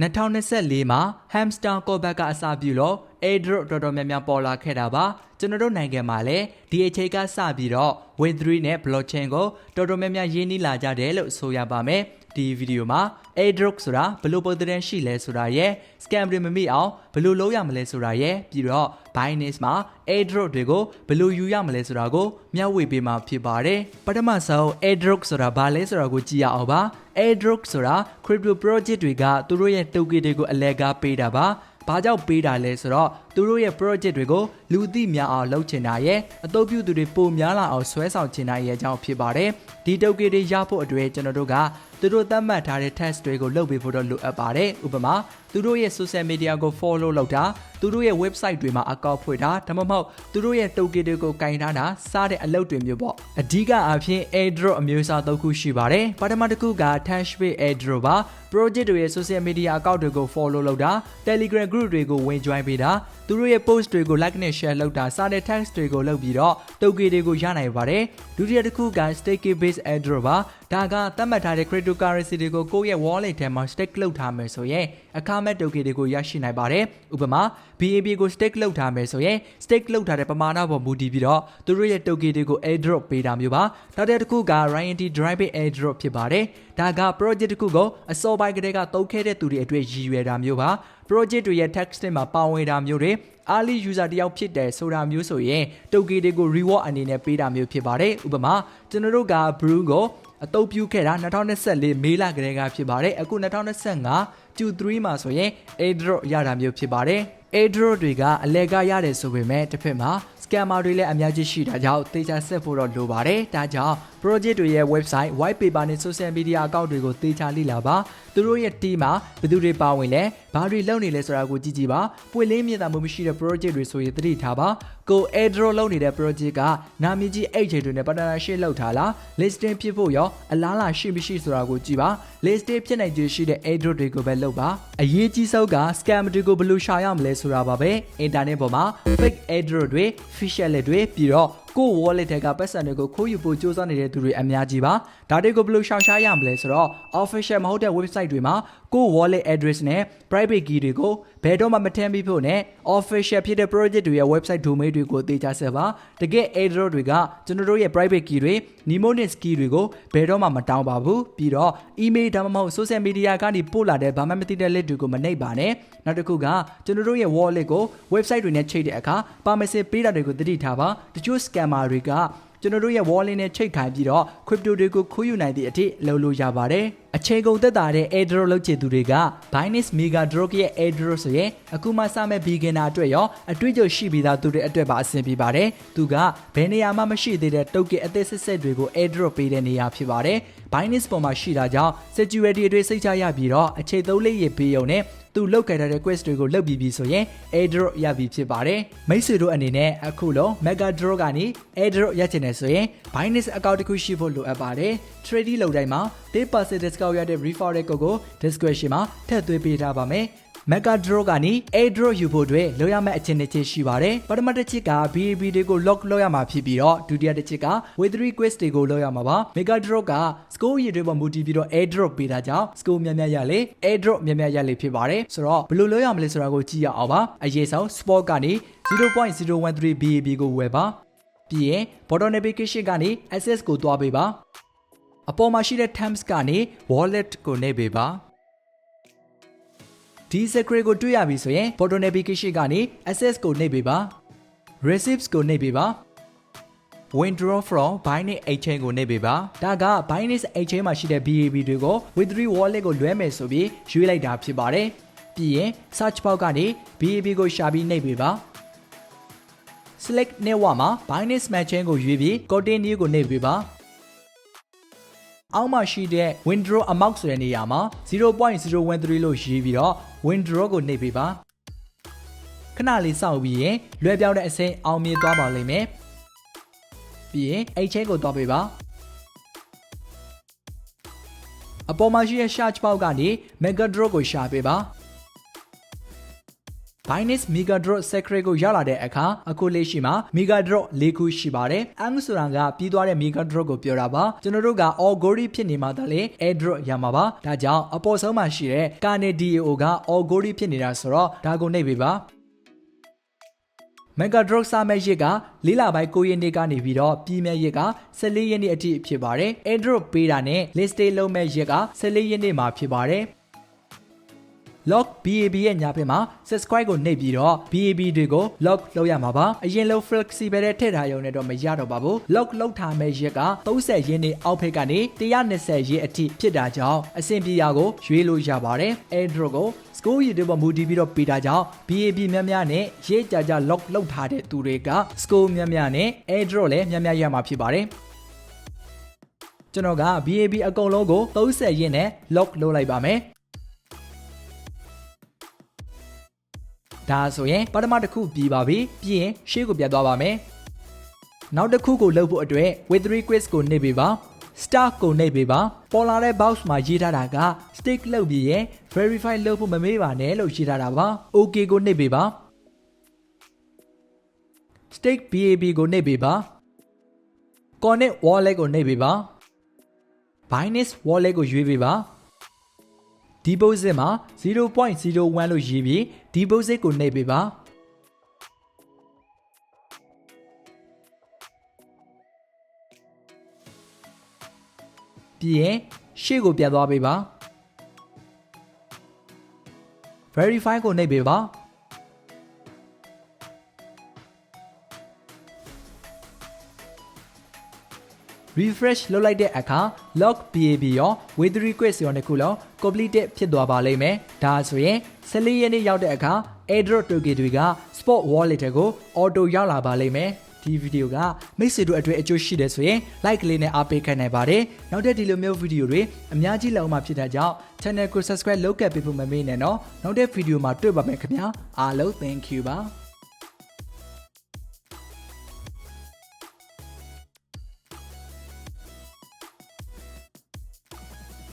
2024မှာ hamster callback ကအစပြုလို့ airdrop တော်တော်များများပေါ်လာခဲ့တာပါကျွန်တော်တို့နိုင်ငံမှာလည်းဒီအချိန်ကစပြီးတော့ web3 နဲ့ blockchain ကိုတော်တော်များများရင်းနှီးလာကြတယ်လို့ဆိုရပါမယ် ဒီဗီဒီယိုမှာ airdrop ဆိုတာဘယ်လိုပုံသဏ္ဍာန်ရှိလဲဆိုတာရယ် scam တွေမမိအောင်ဘယ်လိုလုပ်ရမလဲဆိုတာရယ်ပြီးတော့ Binance မှာ airdrop တွေကိုဘယ်လိုယူရမလဲဆိုတာကိုမျှဝေပေးမှာဖြစ်ပါတယ်ပထမဆုံး airdrop ဆိုတာဘာလဲဆိုတာကိုကြည့်ရအောင်ပါ airdrop ဆိုတာ crypto project တွေကသူတို့ရဲ့ token တွေကိုအလဲကားပေးတာပါဘာကြောင့်ပေးတာလဲဆိုတော့ သူတို့ရဲ့ project တွေကိုလူသိများအောင်လုပ်ချင်တာရဲ့အသုံးပြုသူတွေပိုများလာအောင်ဆွဲဆောင်ချင်တာရဲ့အကြောင်းဖြစ်ပါတယ်ဒီ token တွေရဖို့အတွက်ကျွန်တော်တို့ကသူတို့သတ်မှတ်ထားတဲ့ test တွေကိုလုပ်ပေးဖို့တော့လိုအပ်ပါတယ်ဥပမာသူတို့ရဲ့ social media ကို follow လုပ်တာသူတို့ရဲ့ website တွေမှာ account ဖွင့်တာဒါမှမဟုတ်သူတို့ရဲ့ token တွေကိုကင်ထားတာစားတဲ့အလုပ်တွေမျိုးပေါ့အဓိကအဖြစ် airdrop အမျိုးအစားသုံးခုရှိပါတယ်ပထမတစ်ခုက Hashpay airdrop ပါ project တွေရဲ့ social media account တွေကို follow လုပ်တာ Telegram group တွေကိုဝင် join ပေးတာသူတို့ရဲ့ post တွေကို like နဲ့ share လုပ်တာစားတဲ့ text တွေကိုလုပ်ပြီးတော့ token တွေကိုရနိုင်ပါတယ်ဒုတိယတစ်ခုက stake based airdrop ပါ ဒါကသတ်မှတ်ထားတဲ့ cryptocurrency တွေကိုကိုယ့်ရဲ့ wallet ထဲမှာ stake လုပ်ထားမယ်ဆိုရင်အခမဲ့ token တွေကိုရရှိနိုင်ပါတယ်ဥပမာ BAB ကို stake လုပ်ထားမယ်ဆိုရင် stake လုပ်ထားတဲ့ပမာဏပေါ်မူတည်ပြီးတော့သူတို့ရဲ့ token တွေကို airdrop ပေးတာမျိုးပါနောက်တစ်ခုက royalty drive airdrop ဖြစ်ပါတယ်ဒါက project တစ်ခုကိုအစောပိုင်းကတည်းကသုံးခဲ့တဲ့သူတွေအတွက်ရည်ရွယ်တာမျိုးပါ project တွေရဲ့ text တွေမှာပါဝင်တာမျိုးတွေ early user တယောက်ဖြစ်တယ်ဆိုတာမျိုးဆိုရင် token တွေကို reward အနေနဲ့ပေးတာမျိုးဖြစ်ပါတယ်ဥပမာကျွန်တော်တို့က brew ကို အတုပ်ပြုခဲ့တာ2024မေလကတည်းကဖြစ်ပါတယ်အခု2025 Q3 မှာဆိုရင် airdrop ရတာမျိုးဖြစ်ပါတယ် airdrop တွေကအလဲကရတယ်ဆိုပေမဲ့တစ်ဖက်မှာ scammer တွေလည်းအများကြီးရှိတာကြောင့်တေချာဆက်ဖို့တော့လိုပါတယ်ဒါကြောင့် project တွေရဲ့ website white paper နဲ့ social media account တွေကိုတေချာလေ့လာပါသူတို့ရဲ့ team မှာဘယ်သူတွေပါဝင်လဲဘာတွေလုပ်နေလဲဆိုတာကိုကြည့်ကြည့်ပါပွင့်လင်းမြင်သာမှုမရှိတဲ့ project တွေဆိုရင်သတိထားပါကို airdrop လုပ်နေတဲ့ project ကနာမည်ကြီး agent တွေနဲ့ partnership လုပ်ထားလား listing ဖြစ်ဖို့ရောအလားလာရှိမရှိဆိုတာကိုကြည့်ပါ listing ဖြစ်နိုင်ခြေရှိတဲ့ airdrop တွေကိုပဲလုပ်ပါအရေးကြီးဆုံးက scam တွေကိုဘယ်လိုရှာရမလဲဆိုတာပါပဲ internet ပေါ်မှာ fake airdrop တွေ phishing လက်တွေပြီးတော့ ကို wallet ထဲကပတ်စံတွေကိုခိုးယူဖို့စ조사နေတဲ့သူတွေအများကြီးပါဒါတွေကိုဘယ်လိုရှောင်ရှားရမလဲဆိုတော့ official မဟုတ်တဲ့ website တွေမှာကို wallet address နဲ့ private key တွေကိုဘယ်တော့မှမထည့်မိဖို့နဲ့ official ဖြစ်တဲ့ project တွေရဲ့ website domain တွေကိုသေချာဆက်ပါတကယ် airdrop တွေကကျွန်တော်တို့ရဲ့ private key တွေ mnemonic key တွေကိုဘယ်တော့မှမတောင်းပါဘူးပြီးတော့ email ဒါမှမဟုတ် social media ကနေပို့လာတဲ့ဘာမှမသိတဲ့ link တွေကိုမနှိပ်ပါနဲ့နောက်တစ်ခုကကျွန်တော်တို့ရဲ့ wallet ကို website တွေနဲ့ချိတ်တဲ့အခါ permission ပေးတာတွေကိုသတိထားပါတချို့ scammer တွေကကျွန်တော်တို့ရဲ့ wallet နဲ့ချိတ်ခိုင်းပြီးတော့ crypto တွေကိုခိုးယူနိုင်သည့်အထိလုပ်လို့ရပါတယ်အချိန်ကုန်သက်သာတဲ့ airdrop လုပ်ချင်သူတွေက Binance Mega Drop ရဲ့ airdrop ဆိုရင်အခုမှစမဲ့ beginner အတွက်ရောအတွေ့အကြုံရှိပြီးသားသူတွေအတွက်ပါအဆင်ပြေပါတယ်သူကဘယ်နေရာမှမရှိသေးတဲ့ token အသေးစစ်စစ်တွေကို airdrop ပေးတဲ့နေရာဖြစ်ပါတယ် Binance ပေါ်မှာရှိတာကြောင့် security တွေစိတ်ချရပြီးတော့အခြေသုံးလေးရပေးုံနဲ့ သူလောက်ခဲ့တဲ့ quest တွေကိုလုပ်ပြီးပြီဆိုရင် airdrop ရပြီဖြစ်ပါတယ်မိတ်ဆွေတို့အနေနဲ့အခုလုံး mega draw ကနေ airdrop ရချင်တယ်ဆိုရင် Binance account တစ်ခုရှိဖို့လိုအပ်ပါတယ် trading လုပ်တိုင်းမှာ10% discount ရတဲ့ referral code ကို description မှာထည့်သွင်းပေးထားပါမယ် Mega Draw ကနေ Airdrop ယူဖို့အတွက်လိုရမယ့်အခြေအနေချင်းရှိပါတယ်။ပထမတစ်ချက်က BAB တွေကို lock လုပ်ရမှာဖြစ်ပြီးတော့ဒုတိယတစ်ချက်က Web3 quiz တွေကိုလုပ်ရမှာပါ။ Mega Draw က score ရည်တွေပေါ်မူတည်ပြီးတော့ Airdrop ပေးတာကြောင့် score များများရလေ Airdrop များများရလေဖြစ်ပါတယ်။ဆိုတော့ဘယ်လိုလုပ်ရမလဲဆိုတာကိုကြည့်ရအောင်ပါ။အရေးဆုံး Sport ကနေ0.013 BAB ကိုဝယ်ပါ။ပြီးရင် bottom navigation ကနေ access ကိုတွားပေးပါ။အပေါ်မှာရှိတဲ့ terms ကနေ wallet ကိုနှိပ်ပေးပါ။ ဒီ secret ကိုတွေ့ရပြီဆိုရင် photo navigation ကနေ access ကိုနှိပ်ပေးပါ receipts ကိုနှိပ်ပေးပါ withdraw from Binance Exchange ကိုနှိပ်ပေးပါဒါက Binance Exchange မှာရှိတဲ့ BAB တွေကို Web3 wallet ကိုလွှဲမယ်ဆိုပြီးရွေးလိုက်တာဖြစ်ပါတယ်ပြီးရင် search box ကနေ BAB ကိုရှာပြီးနှိပ်ပေးပါ select network မှာ Binance Merchant ကိုရွေးပြီး continue ကိုနှိပ်ပေးပါ အောက်မှာရှိတဲ့ withdraw amount ဆိုတဲ့နေရာမှာ0.013လို့ရေးပြီးတော့ withdraw ကိုနှိပ်ပေးပါခဏလေးစောင့်ပြီးရင်လွှဲပြောင်းတဲ့အစိမ်းအောင်မြင်သွားပါလိမ့်မယ်ပြီးရင်အဲ့ချင်းကိုသွားပေးပါအပေါ်မှာရှိတဲ့ search box ကနေ mega draw ကိုရှာပေးပါ Binance Mega Draw Secret ကိုရောက်လာတဲ့အခါအခုလေးရှိမှာ Mega Draw ၄ခုရှိပါတယ်။ M ဆိုတာကပြီးသွားတဲ့ Mega Draw ကိုပြောတာပါ။ကျွန်တော်တို့က Algorithm ဖြစ်နေမှသာလေ Air Draw ရမှာပါ။ဒါကြောင့်အပေါ်ဆုံးမှာရှိတဲ့ Carne DAO က Algorithm ဖြစ်နေတာဆိုတော့ဒါကိုနှိပ်ပေးပါ။ Mega Draw စာမဲ့ရက်က၄လပိုင်း9ရက်နေ့ကနေပြီးတော့ပြည်မဲ့ရက်က14ရက်နေ့အထိဖြစ်ပါတယ်။ Air Drop ပေးတာနဲ့ List လုံးမဲ့ရက်က14ရက်နေ့မှာဖြစ်ပါတယ်။ log BAB ရဲ့ညာဘက်မှာ subscribe ကိုနှိပ်ပြီးတော့ BAB တွေကို log လုပ်ရမှာပါအရင်လို flexible တဲ့ထည့်ထားရုံနဲ့တော့မရတော့ပါဘူး log လုပ်ထားမဲ့ရက်က30ရင်းနေအောက်ဘက်ကနေ120ရင်းအထိဖြစ်တာကြောင့်အဆင်ပြေရာကိုရွေးလို့ရပါတယ် airdrop ကို school YouTube ပေါ်မူတည်ပြီးတော့ပေးတာကြောင့် BAB များများနဲ့ရေးကြကြ log လုပ်ထားတဲ့သူတွေက school များများနဲ့ airdrop လည်းများများရမှာဖြစ်ပါတယ်ကျွန်တော်က BAB အကုန်လုံးကို30ရင်းနဲ့ log လုပ်လိုက်ပါမယ် ဒါဆိုရင်ပထမတစ်ခုပြီးပါပြီပြီးရင်ရှေ့ကိုပြတ်သွားပါမယ်နောက်တစ်ခုကိုလုပ်ဖို့အတွက် with request ကိုနှိပ်ပေးပါ star ကိုနှိပ်ပေးပါပေါ်လာတဲ့ box မှာရေးထားတာက stick လုပ်ပြီးရင် verify လုပ်ဖို့မမေ့ပါနဲ့လို့ရေးထားတာပါ okay ကိုနှိပ်ပေးပါ stick bab ကိုနှိပ်ပေးပါ connect wallet ကိုနှိပ်ပေးပါ binance wallet ကိုရွေးပေးပါ deposit မှာ0.01လို့ရေးပြီး deposit ကိုနှိပ်ပေးပါပြီးရင်ရှေ့ကိုပြန်သွားပေးပါ verify ကိုနှိပ်ပေးပါ refresh လုပ်လိုက်တဲ့အခါ log BAB ရော with request ရောနှစ်ခုလုံး completed ဖြစ်သွားပါလိမ့်မယ်။ဒါဆိုရင်14ရက်နေ့ရောက်တဲ့အခါ airdrop token တွေက spot wallet ကို auto ရောက်လာပါလိမ့်မယ်။ဒီဗီဒီယိုကမိတ်ဆွေတို့အတွက်အကျိုးရှိတယ်ဆိုရင် like လေးနဲ့အားပေးခံနိုင်ပါတယ်။နောက်တဲ့ဒီလိုမျိုးဗီဒီယိုတွေအများကြီးလောက်မှဖြစ်တဲ့ကြောင့် channel ကို subscribe လုပ်ခဲ့ပေးဖို့မမေ့နဲ့နော်။နောက်တဲ့ဗီဒီယိုမှာတွေ့ပါမယ်ခင်ဗျာ။အားလုံး thank you ပါ။